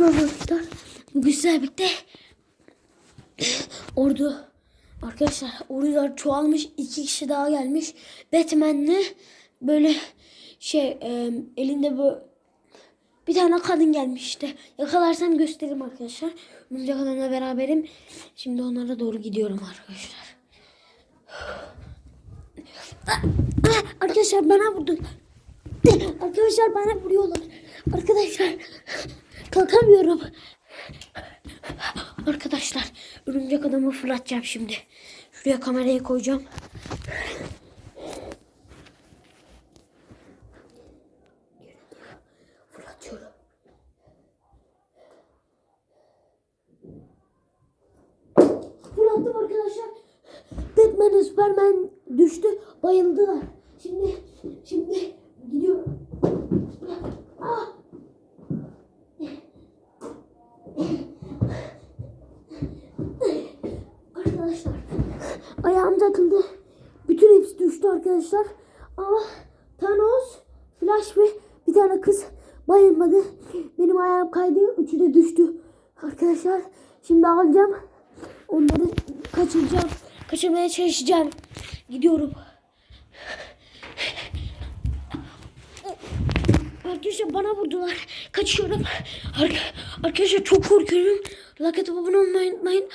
Merhaba arkadaşlar. Bugün sizlerle ordu arkadaşlar ordular çoğalmış. iki kişi daha gelmiş. Batman'le böyle şey e, elinde bu bir tane kadın gelmiş işte. Yakalarsam gösteririm arkadaşlar. Örümcek adamla beraberim. Şimdi onlara doğru gidiyorum arkadaşlar. Arkadaşlar bana vurdu. Arkadaşlar bana vuruyorlar. Arkadaşlar kalkamıyorum. Arkadaşlar örümcek adamı fırlatacağım şimdi. Şuraya kamerayı koyacağım. Fırlatıyorum. Fırlattım arkadaşlar. Batman ve Superman düştü. Bayıldılar. Şimdi şimdi gidiyorum. Ah! Arkadaşlar ayağım takıldı. Bütün hepsi düştü arkadaşlar. Ama Thanos, Flash ve bir tane kız bayılmadı. Benim ayağım kaydı. Üçü de düştü. Arkadaşlar şimdi alacağım. Onları kaçıracağım. Kaçırmaya çalışacağım. Gidiyorum. Arkadaşlar bana vurdular. Kaçıyorum. Arka- arkadaşlar çok korkuyorum. Like atıp abone olmayı unutmayın.